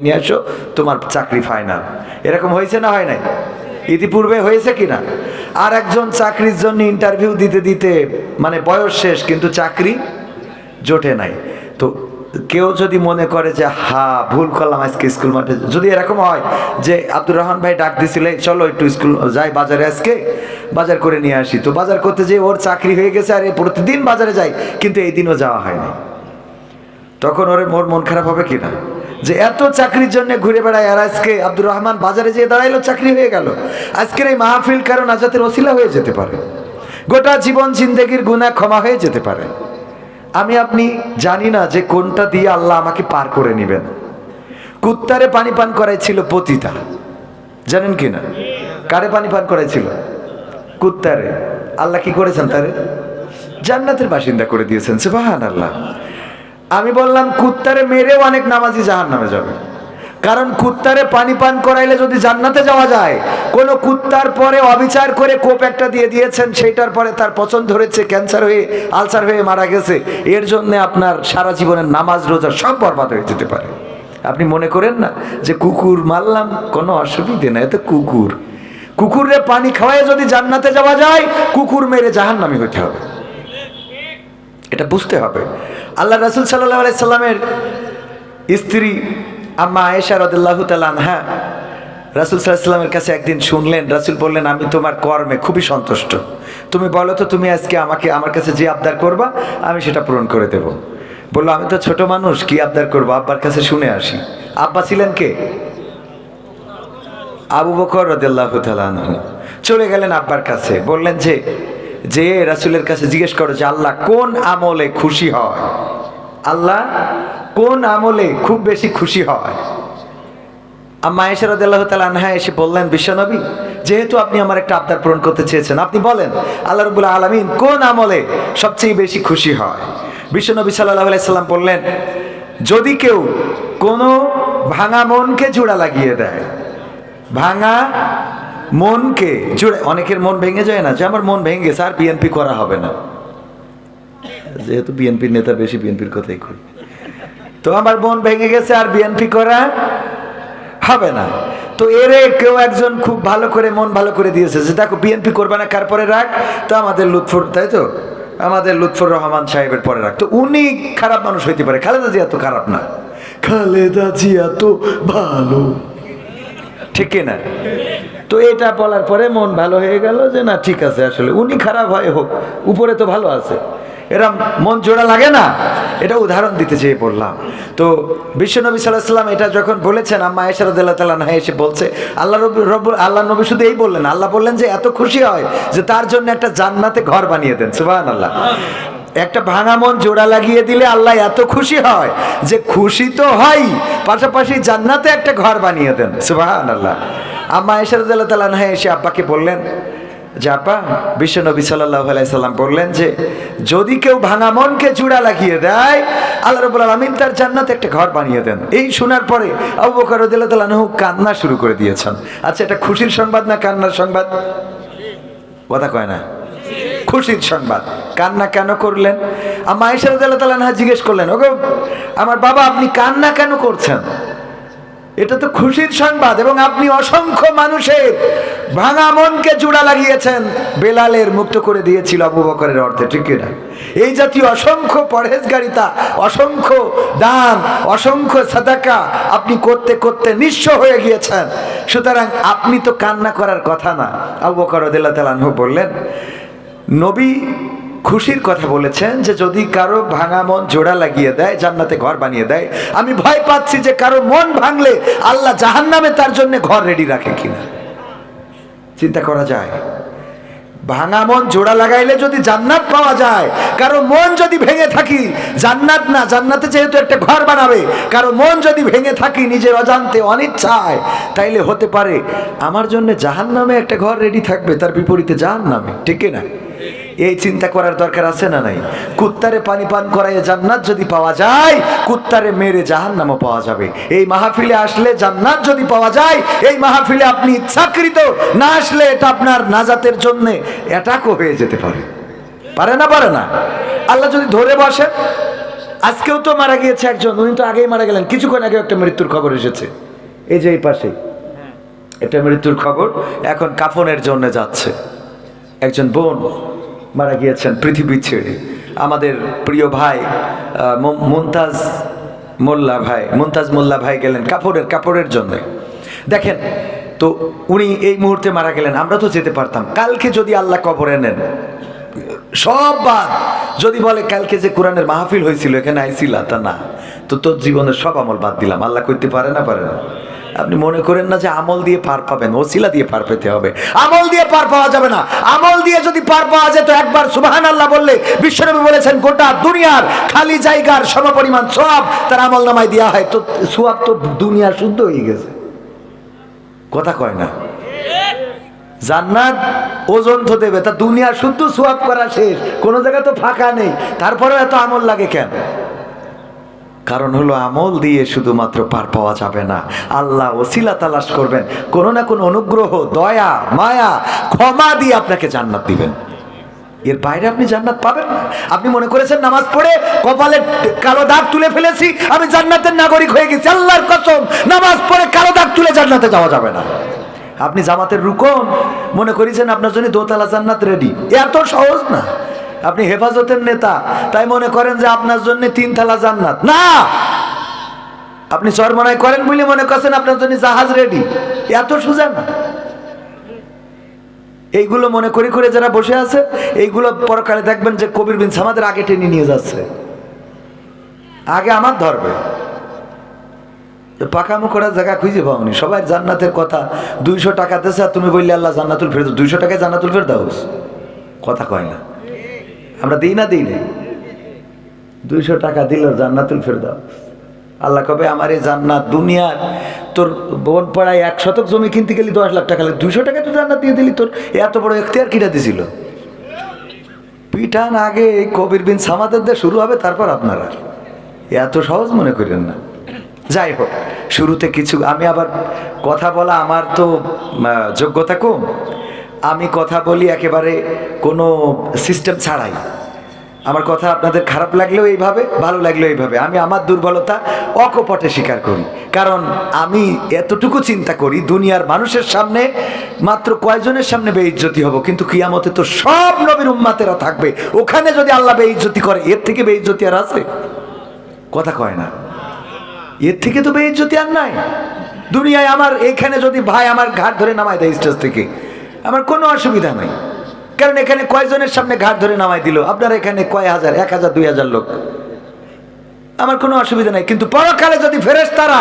নিয়ে আসো, তোমার চাকরি ফাইনাল এরকম হয়েছে না হয় নাই? ইতিপূর্বে হয়েছে কিনা? আর একজন চাকরির জন্য ইন্টারভিউ দিতে দিতে মানে বয়স শেষ, কিন্তু চাকরি জোটে নাই। তো কেউ যদি মনে করে যে, হা, ভুল করলাম আজকে স্কুল মাঠে। যদি এরকম হয় যে, আব্দুর রহমান ভাই ডাক দিছিলে চলো একটু স্কুল, যাই বাজারে আজকে, বাজার করে নিয়ে আসি। তো বাজার করতে যে ওর চাকরি হয়ে গেছে, আর প্রতিদিন বাজারে যাই কিন্তু এই দিনও যাওয়া হয়নি তখন ওর মোর মন খারাপ হবে কিনা? যে এত চাকরির জন্য ঘুরে বেড়ায়, আর আজকে আব্দুর রহমান বাজারে যেয়ে দাঁড়াইলো, চাকরি হয়ে গেল। আজকের এই মাহফিল কারণ আজাতের ওসিলা হয়ে যেতে পারে। গোটা জীবন জিন্দেগির গুণা ক্ষমা হয়ে যেতে পারে। আমি আপনি জানি না যে কোনটা দিয়ে আল্লাহ আমাকে পার করে নেবেন। কুত্তারে পানি পান করাইছিল পতিতা। জানেন কি না? কারে পানি পান করাইছিল? কুত্তারে। আল্লাহ কি করেছেন তারে? জান্নাতের বাসিন্দা করে দিয়েছেন সুবাহান আল্লাহ আমি বললাম, কুত্তারে মেরেও অনেক নামাজি জাহান নামে যাবে। কারণ কুত্তারে পানি পান করাইলে যদি জান্নাতে যাওয়া যায়, কোন কুত্তার পরে অবিচার করে কোপ একটা দিয়ে দিয়েছেন, সেইটার পরে তার পছন্দ ধরেছে ক্যান্সার হয়ে, আলসার হয়ে মারা গেছে, এর জন্য আপনার সারা জীবনের নামাজ, রোজা সব বরবাদ হয়ে যেতে পারে। আপনি মনে করেন না যে কুকুর মারলাম? কোনো অসুবিধে নাই এত কুকুর। কুকুরে পানি খাওয়ায় যদি জান্নাতে যাওয়া যায়, কুকুর মেরে জাহান্নামি হতে হবে। এটা বুঝতে হবে। আল্লাহ রাসুল সাল্লাহ আলাইসাল্লামের স্ত্রী আম্মা আয়েশা রদুল্লাহ তালান হ্যাঁ রাসুল সাল্লামের কাছে একদিন শুনলেন, রাসুল বললেন, আমি তোমার কর্মে খুবই সন্তুষ্ট। তুমি বলো তো, তুমি আজকে আমাকে, আমার কাছে যে আবদার করবা, আমি সেটা পূরণ করে দেব। বলল, আমি তো ছোট মানুষ, কি আবদার করব? আব্বার কাছে শুনে আসি। আব্বা ছিলেন কে? আবু বকর রদুল্লাহ তালানহ চলে গেলেন আব্বার কাছে। বললেন যে যে রাসুলের কাছে জিজ্ঞেস করো যে আল্লাহ কোন আমলে খুশি হয়? আল্লাহ কোন আমলে খুব বেশি খুশি হয়? এসে বললেন, বিশ্বনবী, যেহেতু আপনি আমার একটা পূরণ করতে চেয়েছেন, আপনি বলেন, আল্লাহ কোন আমলে সবচেয়ে বেশি খুশি হয়? বললেন, যদি কেউ কোনো ভাঙা মনকে জোড়া লাগিয়ে দেয়, ভাঙা মনকে জুড়ে অনেকের মন ভেঙে যায় না যে আমার মন ভেঙে গেছে আর বিএনপি করা হবে না। যেহেতু বিএনপির নেতা বেশি বিএনপির কথাই করি তো আমার মন ভেঙে গেছে আর বিএনপি করা হবে না। তো এরে কেউ একজন খুব ভালো করে মন ভালো করে দিয়েছে যে দেখো বিএনপি করবে না কার পরে রাখ তো আমাদের লুৎফর তাই তো? আমাদের লুৎফর রহমান সাহেবের পরে রাখ তো উনি খারাপ মানুষ হইতে পারে। খালেদা জিয়া তো খারাপ না। খালেদা জিয়া তো ভালো। ঠিক না তো এটা বলার পরে মন ভালো হয়ে গেল যে, না, ঠিক আছে, আসলে উনি খারাপ, হয় হোক, উপরে তো ভালো আছে। এরা মন জোড়া লাগে না? এটা উদাহরণ দিতে চেয়ে পড়লাম তো বিশ্বনবী সাল্লাহ সাল্লাম এটা যখন বলেছেন, আম্মা এসারদুল্লাহ তাল্লাহ এসে বলছে, আল্লাহ রবি, রব, আল্লাহ নবী শুধু এই বললেন, আল্লাহ বললেন যে, এত খুশি হয় যে তার জন্য একটা জান্নাতে ঘর বানিয়ে দেন। সুবাহ আল্লাহ একটা ভাঙা মন জোড়া লাগিয়ে দিলে আল্লাহ এত খুশি হয় যে খুশি তো হয়, পাশাপাশি জান্নাতে একটা ঘর বানিয়ে দেন। সুবাহ আল্লাহ আম্মা এসারদুল্লাহ তাল্লাহ এসে আব্বাকে বললেন, যে আপা বিশ্ব নবী সাল্লাহ সাল্লাম বললেন যে, যদি কেউ ভাঙা মনকে জোড়া লাগিয়ে দেয়, আল্লাহ রবুল আলমিন তার জান্নাতে একটা ঘর বানিয়ে দেন। এই শোনার পরে আবু বকর রদিল্লাহ কান্না শুরু করে দিয়েছেন। আচ্ছা এটা খুশির সংবাদ না কান্নার সংবাদ? কথা কয় না। খুশির সংবাদ। কান্না কেন করলেন? আম্মা ইশারদুল্লাহ তালা জিজ্ঞেস করলেন, ওগো, আমার বাবা আপনি কান্না কেন করছেন? এটা তো খুশির সংবাদ এবং আপনি অসংখ্য মানুষের ভাঙা মনকে জোড়া লাগিয়েছেন। বেলালের মুক্ত করে দিয়েছিল আবু বকরের অর্থে, ঠিক না এই জাতীয় অসংখ্য পরহেজগারিতা, অসংখ্য দান, অসংখ্য সাদাকা আপনি করতে করতে নিঃস্ব হয়ে গিয়েছেন। সুতরাং আপনি তো কান্না করার কথা না। আবু বকর রদিল্লাহ তালানহু বললেন, নবী খুশির কথা বলেছেন যে যদি কারও ভাঙা মন জোড়া লাগিয়ে দেয়, জান্নাতে ঘর বানিয়ে দেয়, আমি ভয় পাচ্ছি যে কারও মন ভাঙলে আল্লাহ জাহান নামে তার জন্য ঘর রেডি রাখে কিনা। চিন্তা করা যায়। ভাঙা মন জোড়া লাগাইলে যদি জান্নাত পাওয়া যায়, কারও মন যদি ভেঙে থাকি, জান্নাত না, জান্নাতে যেহেতু একটা ঘর বানাবে, কারও মন যদি ভেঙে থাকি, নিজের অজান্তে অনিচ্ছায়, তাইলে হতে পারে আমার জন্য জাহান নামে একটা ঘর রেডি থাকবে, তার বিপরীতে জাহান নামে ঠিক না এই চিন্তা করার দরকার আছে না নাই? কুত্তারে পানি পান করাইয়ে জান্নাত যদি পাওয়া যায়, কুত্তারে মেরে জাহান্নামও পাওয়া যাবে। এই মাহফিলে আসলে জান্নাত যদি পাওয়া যায়, এই মাহফিলে আপনি ইচ্ছাকৃত না আসলে এটা আপনার নাজাতের জন্য অ্যাটাকও হয়ে যেতে পারে। পারে না পারে না? আল্লাহ যদি ধরে বসেন, আজকেও তো মারা গিয়েছে একজন, উনি তো আগেই মারা গেলেন, কিছুক্ষণ আগে একটা মৃত্যুর খবর এসেছে। এই যে এই পাশে এটা মৃত্যুর খবর, এখন কাফনের জন্য যাচ্ছে। একজন বোন মারা গিয়েছেন পৃথিবী ছেড়ে। আমাদের প্রিয় ভাই মুমতাজ মোল্লা ভাই মুমতাজ মোল্লা ভাই গেলেন কাপড়ের কাপড়ের জন্য। দেখেন, তো উনি এই মুহূর্তে মারা গেলেন, আমরা তো যেতে পারতাম। কালকে যদি আল্লাহ কবরে নেন, সব বাদ। যদি বলে কালকে যে কোরআনের মাহফিল হয়েছিল, এখানে আইসিলা, তা না। তো তোর জীবনের সব আমল বাদ দিলাম। আল্লাহ করতে পারে না পারে না। আপনি মনে করেন না যে আমল দিয়ে পার পাবেন, ওসিলা দিয়ে পার পেতে হবে। আমল দিয়ে পার পাওয়া যাবে না। আমল দিয়ে যদি পার পাওয়া যেত, একবার সুবাহান আল্লাহ বললে বিশ্বনবী বলেছেন, গোটা দুনিয়ার খালি জায়গার সমপরিমাণ সব তার আমল নামায় দেওয়া হয়। তো সোয়াব তো দুনিয়া শুদ্ধ হয়ে গেছে। কথা কয় না। জান্নাত ওজন তো দেবে, তা দুনিয়া শুদ্ধ সোয়াব করা শেষ। কোনো জায়গায় তো ফাঁকা নেই। তারপরেও এত আমল লাগে কেন? কারণ হলো আমল দিয়ে শুধুমাত্র পার পাওয়া যাবে না। আল্লাহ ওসিলা তালাশ করবেন, কোনো না কোনো অনুগ্রহ, দয়া, মায়া, ক্ষমা দিয়ে আপনাকে জান্নাত দিবেন। এর বাইরে আপনি জান্নাত পাবেন না। আপনি মনে করেছেন নামাজ পড়ে কপালে কালো দাগ তুলে ফেলেছি, আমি জান্নাতের নাগরিক হয়ে গেছি, আল্লাহর কসম, নামাজ পড়ে কালো দাগ তুলে জান্নাতে যাওয়া যাবে না। আপনি জামাতের রুকন, মনে করেছেন আপনার জন্য দোতলা জান্নাত রেডি এত সহজ না। আপনি হেফাজতের নেতা, তাই মনে করেন যে আপনার জন্য তিন থালা জান্নাত। না! আপনি চরমনায় করেন বলে মনে করছেন আপনার জন্য জাহাজ রেডি এত সোজা না। এইগুলো মনে করে করে যারা বসে আছে, এইগুলো পরকালে দেখবেন যে কবির বিন সামাদের আগে টেনে নিয়ে যাচ্ছে। আগে আমার ধরবে। পাকামো করার জায়গা খুঁজে পাওনি। সবাই জান্নাতের কথা, দুইশো টাকা আর তুমি বললে আল্লাহ জান্নাতুল ফেরত দুইশো টাকায় জান্নাতুল ফেরত দাও কথা কয় না। আমরা দিই না দিই না দুইশো টাকা দিল জান্নাতুল ফেরদাউস। আল্লাহ কবে আমার এই জান্নাত দুনিয়ার তোর বোন পাড়ায় এক শতক জমি কিনতে গেলি দশ লাখ টাকা দুইশো টাকা তো জান্নাত দিয়ে দিলি তোর এত বড় এখতিয়ার কিনা দিছিল? পিঠান আগে এই কবির বিন সামাদের দিয়ে শুরু হবে, তারপর আপনারা এত সহজ মনে করেন না। যাই হোক, শুরুতে কিছু, আমি আবার কথা বলা আমার তো যোগ্যতা কম। আমি কথা বলি একেবারে কোনো সিস্টেম ছাড়াই। আমার কথা আপনাদের খারাপ লাগলেও এইভাবে, ভালো লাগলেও এইভাবে। আমি আমার দুর্বলতা অকপটে স্বীকার করি। কারণ আমি এতটুকু চিন্তা করি, দুনিয়ার মানুষের সামনে মাত্র কয়জনের সামনে বেইজ্জতি হব? কিন্তু কিয়ামতে তো সব নবীর উম্মাতেরা থাকবে। ওখানে যদি আল্লাহ বেইজ্জতি করে, এর থেকে বেইজ্জতি আর আছে? কথা কয় না। এর থেকে তো বেইজ্জতি আর নাই। দুনিয়ায় আমার এইখানে যদি ভাই আমার ঘাট ধরে নামায় দেয় স্টেজ থেকে। আমার কোনো অসুবিধা নাই। কারণ এখানে কয়জনের সামনে ঘাট ধরে নামাই দিল? আপনার এখানে কয় হাজার? এক হাজার, দুই হাজার লোক। আমার কোনো অসুবিধা নাই। কিন্তু পরকালে যদি ফেরেস তারা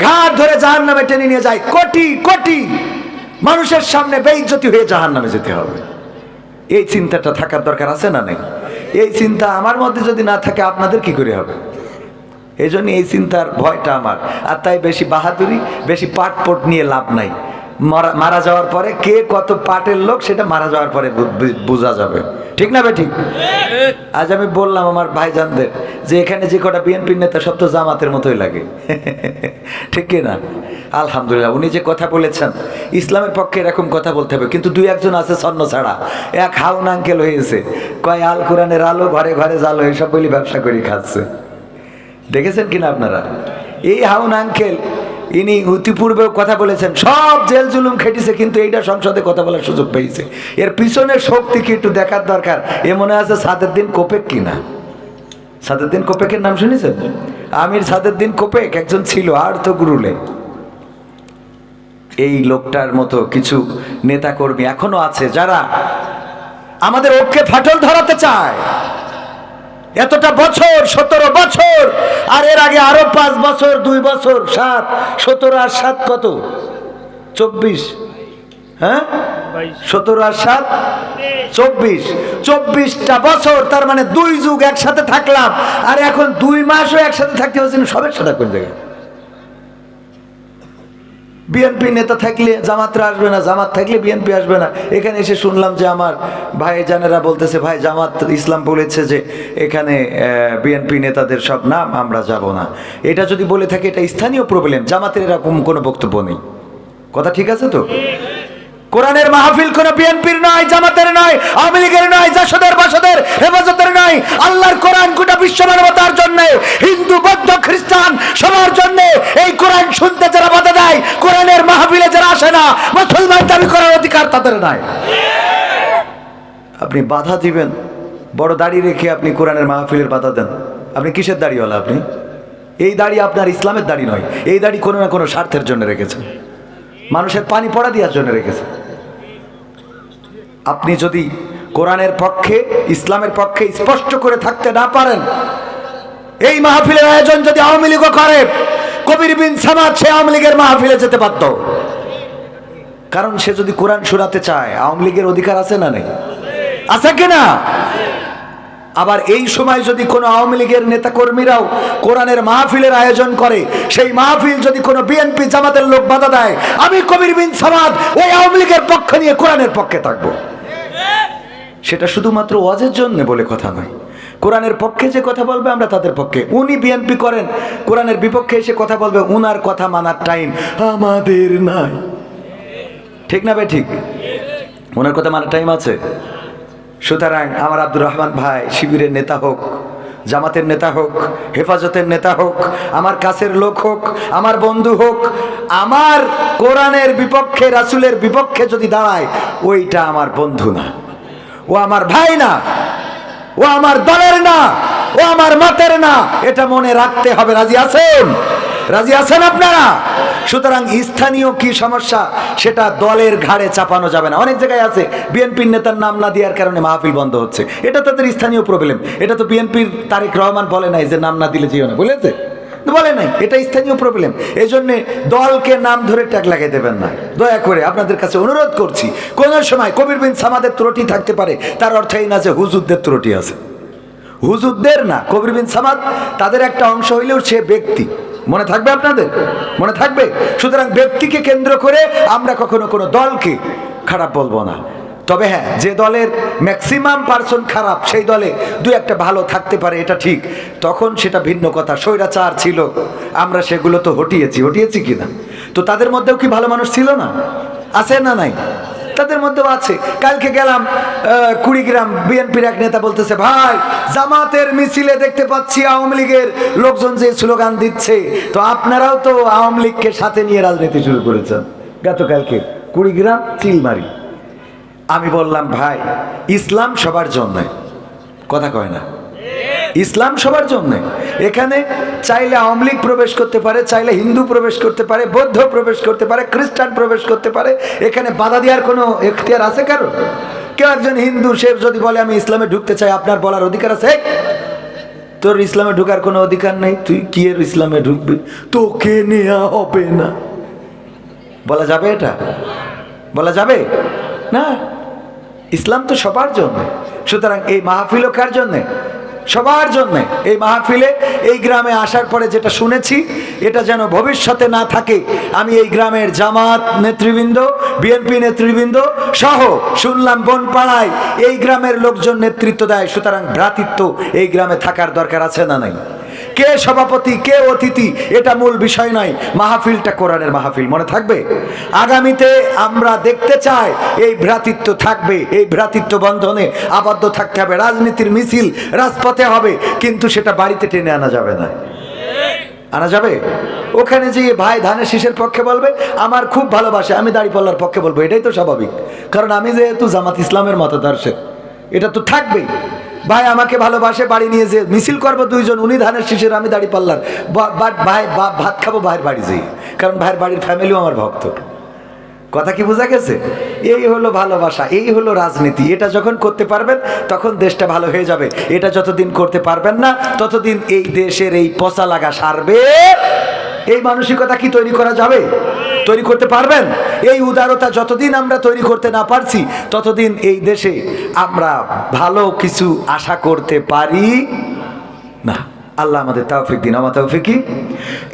ঘাট ধরে জাহান নামে টেনে নিয়ে যায়, কোটি কোটি মানুষের সামনে বেইজ্জতি হয়ে জাহান নামে যেতে হবে। এই চিন্তাটা থাকার দরকার আছে না নাই? এই চিন্তা আমার মধ্যে যদি না থাকে, আপনাদের কি করে হবে? এই জন্য এই চিন্তার ভয়টা আমার। আর তাই বেশি বাহাদুরি, বেশি পাট পট নিয়ে লাভ নাই। মারা যাওয়ার পরে কে কত পাটের লোক সেটা মারা যাওয়ার পরে বোঝা যাবে। ঠিক না বে ঠিক আজ আমি বললাম আমার ভাইজানদের যে এখানে যে কটা বিএনপির নেতা সব তো জামাতের মতোই লাগে। ঠিক না আলহামদুলিল্লাহ, উনি যে কথা বলেছেন, ইসলামের পক্ষে এরকম কথা বলতে হবে, কিন্তু দুই একজন আছে স্বর্ণ ছাড়া। এক হাউন আঙ্কেল হয়েছে, কয় আল কোরআনের আলো, ঘরে ঘরে জালো এসব বলি ব্যবসা করে খাচ্ছে। দেখেছেন কিনা আপনারা? এই হাউন আঙ্কেল ইনি ইতিপূর্বেও কথা বলেছেন, সব জেল জুলুম খেটেছে, কিন্তু এইটা সংসদে কথা বলার সুযোগ পেয়েছে। এর পিছনের শক্তি কি একটু দেখার দরকার? এ মনে আছে সাদের দিন কোপেক কিনা? সাদের দিন কোপেকের নাম শুনেছেন? আমির সাদের দিন কোপেক একজন ছিল আর তো গুরুলে এই লোকটার মতো কিছু নেতাকর্মী এখনও আছে যারা আমাদের ঐক্যে ফাটল ধরাতে চায়। এতটা বছর, সতেরো বছর, আর এর আগে আরও পাঁচ বছর, দুই বছর, সাত, সতেরো আর সাত কত? চব্বিশ। হ্যাঁ? সতেরো আর সাত? চব্বিশ। চব্বিশটা বছর, তার মানে দুই যুগ একসাথে থাকলাম। আর এখন দুই মাসও একসাথে থাকতে হচ্ছে না। সবের সাথে কোন জায়গায়? বিএনপি নেতা থাকলে জামাতরা আসবে না, জামাত থাকলে বিএনপি আসবে না। এখানে এসে শুনলাম যে আমার ভাই জানেরা বলতেছে, ভাই, জামাত ইসলাম বলেছে যে এখানে বিএনপি নেতাদের সব নাম আমরা যাব না। এটা যদি বলে থাকে, এটা স্থানীয় প্রবলেম জামাতের এরকম কোনো বক্তব্য নেই। কথা ঠিক আছে তো? কোরআনের মাহফিল কোন বিএনপির নয়, জামাতের নয়, আওয়ামী লীগের নয়, জাসদের, বাসদের হেফাজতের নয়। আল্লাহর কোরআন গোটা বিশ্ব মানবতার জন্য হিন্দু, বৌদ্ধ, খ্রিস্টান সবার জন্য এই কোরআন শুনতে যারা বাধা দেয় কোরআনের মাহফিলে যারা আসে না মুসলমান দাবি করার অধিকার তাদের নাই। আপনি বাধা দিবেন, বড় দাড়ি রেখে আপনি কোরআনের মাহফিলের বাধা দেন। আপনি কিসের দাড়িওয়ালা আপনি? এই দাড়ি আপনার ইসলামের দাড়ি নয়, এই দাড়ি কোনো না কোনো স্বার্থের জন্য রেখেছেন মানুষের পানি পড়া দেওয়ার জন্য রেখেছেন আপনি যদি কোরআনের পক্ষে, ইসলামের পক্ষে স্পষ্ট করে থাকতে না পারেন, এই মাহফিলের আয়োজন যদি আওয়ামী লীগও করে, কবির বিন সামাদ সে আওয়ামী লীগের মাহফিলে যেতে পারত কারণ সে যদি কোরআন শোনাতে চায়, আওয়ামী লীগের অধিকার আছে না নেই? আছে কিনা আবার এই সময় যদি কোনো আওয়ামী লীগের নেতাকর্মীরাও কোরআনের মাহফিলের আয়োজন করে, সেই মাহফিল যদি কোনো বিএনপি জামাতের লোক বাধা দেয়, আমি কবির বিন সামাদ ওই আওয়ামী লীগের পক্ষ নিয়ে কোরআনের পক্ষে থাকব। সেটা শুধুমাত্র ওয়াজের জন্য বলে কথা নয়। কোরআনের পক্ষে যে কথা বলবে আমরা তাদের পক্ষে। উনি বিএনপি করেন, কোরআনের বিপক্ষে এসে কথা বলবে, উনার কথা মানার টাইম আমাদের নাই। ঠিক না বে ঠিক? ওনার কথা মানার টাইম আছে? সুতরাং আমার আব্দুর রহমান ভাই, শিবিরের নেতা হোক, জামাতের নেতা হোক, হেফাজতের নেতা হোক, আমার কাছের লোক হোক, আমার বন্ধু হোক, আমার কোরআনের বিপক্ষে, রাসুলের বিপক্ষে যদি দাঁড়ায়, ওইটা আমার বন্ধু না। ও আমার ভাই না। ও আমার দলের না। ও আমার মতের না। এটা মনে রাখতে হবে। রাজি আছেন? রাজি আছেন আপনারা? সুতরাং স্থানীয় কি সমস্যা, সেটা দলের ঘাড়ে চাপানো যাবে না। অনেক জায়গায় আছে, বিএনপির নেতার নাম না দেওয়ার কারণে মাহফিল বন্ধ হচ্ছে। এটা তাদের স্থানীয় প্রবলেম এটা তো বিএনপির তারেক রহমান বলে নাই যে নাম না দিলে যেও না। বলেছে বলে নাই। এটা স্থানীয় প্রবলেম এই জন্যে দলকে নাম ধরে ট্যাগ লাগিয়ে দেবেন না। দয়া করে আপনাদের কাছে অনুরোধ করছি, কোন সময় কবির বিন সামাদের ত্রুটি থাকতে পারে, তার অর্থ এই না যে হুজুরদের ত্রুটি আছে। হুজুরদের না, কবির বিন সামাদ, তাদের একটা অংশ হইলেও সে ব্যক্তি। মনে থাকবে আপনাদের? মনে থাকবে? সুতরাং ব্যক্তিকে কেন্দ্র করে আমরা কখনো কোনো দলকে খারাপ বলব না। তবে হ্যাঁ যে দলের ম্যাক্সিমাম পার্সন খারাপ, সেই দলে দু একটা ভালো থাকতে পারে, এটা ঠিক। তখন সেটা ভিন্ন কথা। স্বৈরাচার ছিল। আমরা সেগুলো তো হটিয়েছি। হটিয়েছি কি না তো তাদের মধ্যেও কি ভালো মানুষ ছিল না? আছে না নাই? তাদের মধ্যেও আছে। কালকে গেলাম কুড়িগ্রাম বিএনপির এক নেতা বলতেছে, ভাই, জামাতের মিছিলে দেখতে পাচ্ছি আওয়ামী লীগের লোকজন যে স্লোগান দিচ্ছে। তো আপনারাও তো আওয়ামী লীগকে সাথে নিয়ে রাজনীতি শুরু করেছেন। গতকালকে কুড়িগ্রাম চিলমারি। আমি বললাম, ভাই, ইসলাম সবার জন্য। কথা কয় না। ইসলাম সবার জন্য। এখানে চাইলে আওয়ামী লীগ প্রবেশ করতে পারে, চাইলে হিন্দু প্রবেশ করতে পারে, বৌদ্ধ প্রবেশ করতে পারে, খ্রিস্টান প্রবেশ করতে পারে। এখানে বাধা দেওয়ার কোনো এখতিয়ার আছে কারও কেউ একজন হিন্দু, সে যদি বলে, আমি ইসলামে ঢুকতে চাই, আপনার বলার অধিকার আছে? তোর ইসলামে ঢুকার কোনো অধিকার নেই, তুই কি এর ইসলামে ঢুকবি? তোকে নেওয়া হবে না। বলা যাবে এটা? বলা যাবে? না। ইসলাম তো সবার জন্য। সুতরাং এই মাহফিলও কার জন্যে? সবার জন্যে এই মাহফিলে, এই গ্রামে আসার পরে যেটা শুনেছি, এটা যেন ভবিষ্যতে না থাকে। আমি এই গ্রামের জামাত নেতৃবৃন্দ, বিএনপি নেতৃবৃন্দ সহ শুনলাম বনপাড়ায় এই গ্রামের লোকজন নেতৃত্ব দেয়, সুতরাং ভ্রাতৃত্ব এই গ্রামে থাকার দরকার আছে না নাই? কে সভাপতি, কে অতিথি, এটা মূল বিষয় নয়। মাহফিলটা কোরআনের মাহফিল, মনে থাকবে? আগামীতে আমরা দেখতে চাই, এই ভ্রাতৃত্ব থাকবে, এই ভ্রাতৃত্ব বন্ধনে আবদ্ধ থাকতে হবে। রাজনীতির মিছিল রাজপথে হবে, কিন্তু সেটা বাড়িতে টেনে আনা যাবে না। আনা যাবে? ওখানে যে ভাই ধানের শীষের পক্ষে বলবে, আমার খুব ভালোবাসে, আমি দাড়িপাল্লার পক্ষে বলব। এটাই তো স্বাভাবিক। কারণ আমি যেহেতু জামাত ইসলামের মতদর্শক এটা তো থাকবেই। ভাই, আমাকে ভালোবাসে, বাড়ি নিয়ে যে মিছিল করব দুইজন, উনি ধানের শীষের, আমি দাড়ি পাল্লার। বাট ভাই ভাত খাব ভাইয়ের বাড়ি যাই কারণ ভাইয়ের বাড়ির ফ্যামিলিও আমার ভক্ত। কথা কি বোঝা গেছে? এই হলো ভালোবাসা, এই হলো রাজনীতি। এটা যখন করতে পারবেন, তখন দেশটা ভালো হয়ে যাবে। এটা যতদিন করতে পারবেন না, ততদিন এই দেশের এই পচা লাগা সারবে। এই মানসিকতা কি তৈরি করা যাবে? তৈরি করতে পারবেন? এই উদারতা যতদিন আমরা তৈরি করতে না পারছি, ততদিন এই দেশে আমরা ভালো কিছু আশা করতে পারি না। আল্লাহ আমাদের তাওফিক দিন। আমার তৌফিক কি?